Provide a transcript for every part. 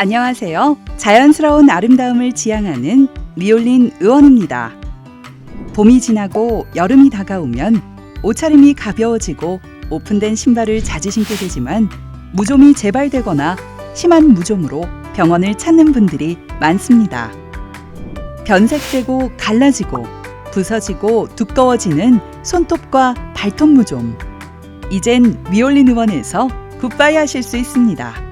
안녕하세요. 자연스러운 아름다움을 지향하는 미올린 의원입니다. 봄이 지나고 여름이 다가오면 옷차림이 가벼워지고 오픈된 신발을 자주 신게 되지만 무좀이 재발되거나 심한 무좀으로 병원을 찾는 분들이 많습니다. 변색되고 갈라지고 부서지고 두꺼워지는 손톱과 발톱 무좀. 이젠 미올린 의원에서 굿바이 하실 수 있습니다.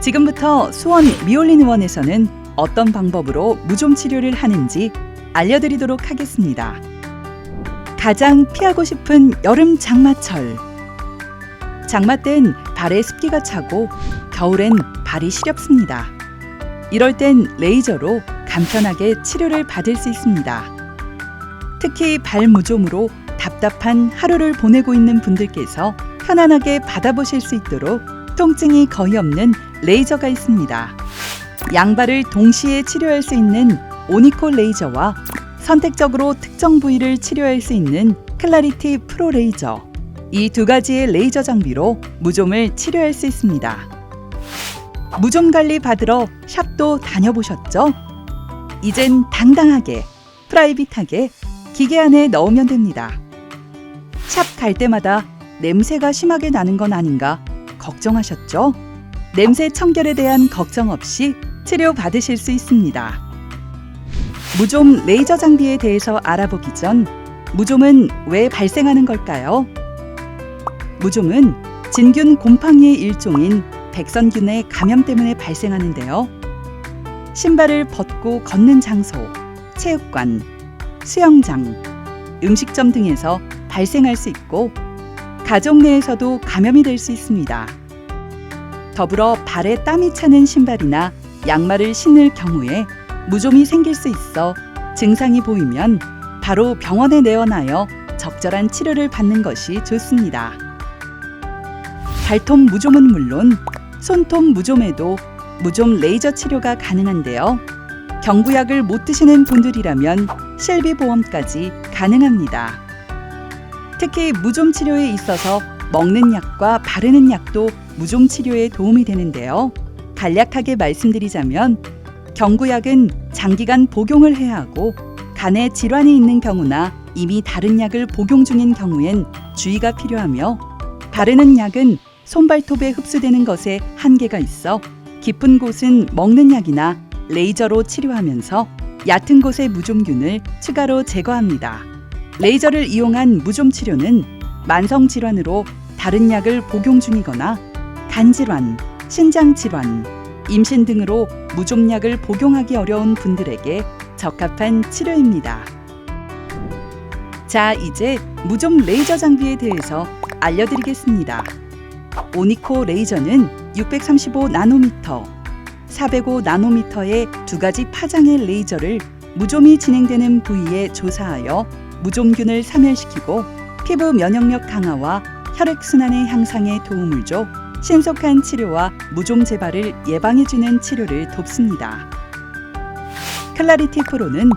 지금부터 수원 미올린 의원에서는 어떤 방법으로 무좀 치료를 하는지 알려드리도록 하겠습니다. 가장 피하고 싶은 여름 장마철. 장마 땐 발에 습기가 차고 겨울엔 발이 시렵습니다. 이럴 땐 레이저로 간편하게 치료를 받을 수 있습니다. 특히 발 무좀으로 답답한 하루를 보내고 있는 분들께서 편안하게 받아보실 수 있도록 통증이 거의 없는 레이저가 있습니다. 양발을 동시에 치료할 수 있는 오니콜 레이저와 선택적으로 특정 부위를 치료할 수 있는 클라리티 프로 레이저. 이 두 가지의 레이저 장비로 무좀을 치료할 수 있습니다. 무좀 관리 받으러 샵도 다녀보셨죠? 이젠 당당하게, 프라이빗하게 기계 안에 넣으면 됩니다. 샵 갈 때마다 냄새가 심하게 나는 건 아닌가 걱정하셨죠? 냄새 청결에 대한 걱정 없이 치료 받으실 수 있습니다. 무좀 레이저 장비에 대해서 알아보기 전 무좀은 왜 발생하는 걸까요? 무좀은 진균 곰팡이의 일종인 백선균의 감염 때문에 발생하는데요. 신발을 벗고 걷는 장소, 체육관, 수영장, 음식점 등에서 발생할 수 있고 가족 내에서도 감염이 될 수 있습니다. 더불어 발에 땀이 차는 신발이나 양말을 신을 경우에 무좀이 생길 수 있어 증상이 보이면 바로 병원에 내원하여 적절한 치료를 받는 것이 좋습니다. 발톱 무좀은 물론 손톱 무좀에도 무좀 레이저 치료가 가능한데요. 경구약을 못 드시는 분들이라면 실비 보험까지 가능합니다. 특히 무좀 치료에 있어서 먹는 약과 바르는 약도 무좀 치료에 도움이 되는데요. 간략하게 말씀드리자면 경구약은 장기간 복용을 해야 하고 간에 질환이 있는 경우나 이미 다른 약을 복용 중인 경우엔 주의가 필요하며 바르는 약은 손발톱에 흡수되는 것에 한계가 있어 깊은 곳은 먹는 약이나 레이저로 치료하면서 얕은 곳의 무좀균을 추가로 제거합니다. 레이저를 이용한 무좀 치료는 만성 질환으로 다른 약을 복용 중이거나 간 질환, 신장 질환, 임신 등으로 무좀약을 복용하기 어려운 분들에게 적합한 치료입니다. 자, 이제 무좀 레이저 장비에 대해서 알려드리겠습니다. 오니코 레이저는 635 나노미터, 405 나노미터의 두 가지 파장의 레이저를 무좀이 진행되는 부위에 조사하여 무좀균을 사멸시키고 피부 면역력 강화와 혈액순환의 향상에 도움을 줘 신속한 치료와 무좀 재발을 예방해주는 치료를 돕습니다. 클라리티 프로는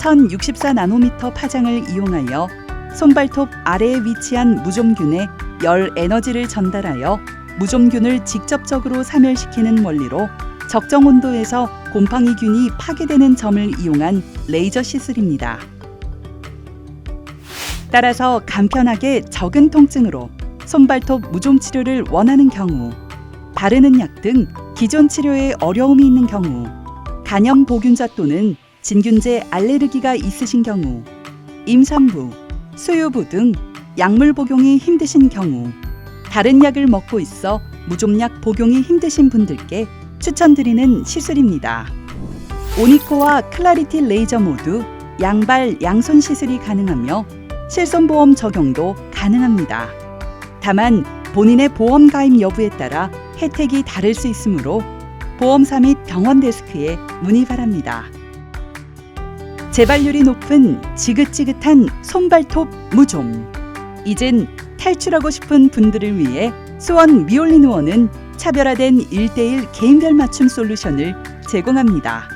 1064 나노미터 파장을 이용하여 손발톱 아래에 위치한 무좀균에 열 에너지를 전달하여 무좀균을 직접적으로 사멸시키는 원리로 적정 온도에서 곰팡이균이 파괴되는 점을 이용한 레이저 시술입니다. 따라서 간편하게 적은 통증으로 손발톱 무좀 치료를 원하는 경우, 바르는 약 등 기존 치료에 어려움이 있는 경우, 간염 보균자 또는 진균제 알레르기가 있으신 경우, 임산부, 수유부 등 약물 복용이 힘드신 경우, 다른 약을 먹고 있어 무좀약 복용이 힘드신 분들께 추천드리는 시술입니다. 오니코와 클라리티 레이저 모두 양발 양손 시술이 가능하며 실손보험 적용도 가능합니다. 다만 본인의 보험 가입 여부에 따라 혜택이 다를 수 있으므로 보험사 및 병원 데스크에 문의 바랍니다. 재발률이 높은 지긋지긋한 손발톱 무좀. 이젠 탈출하고 싶은 분들을 위해 수원 의원은 차별화된 1대1 개인별 맞춤 솔루션을 제공합니다.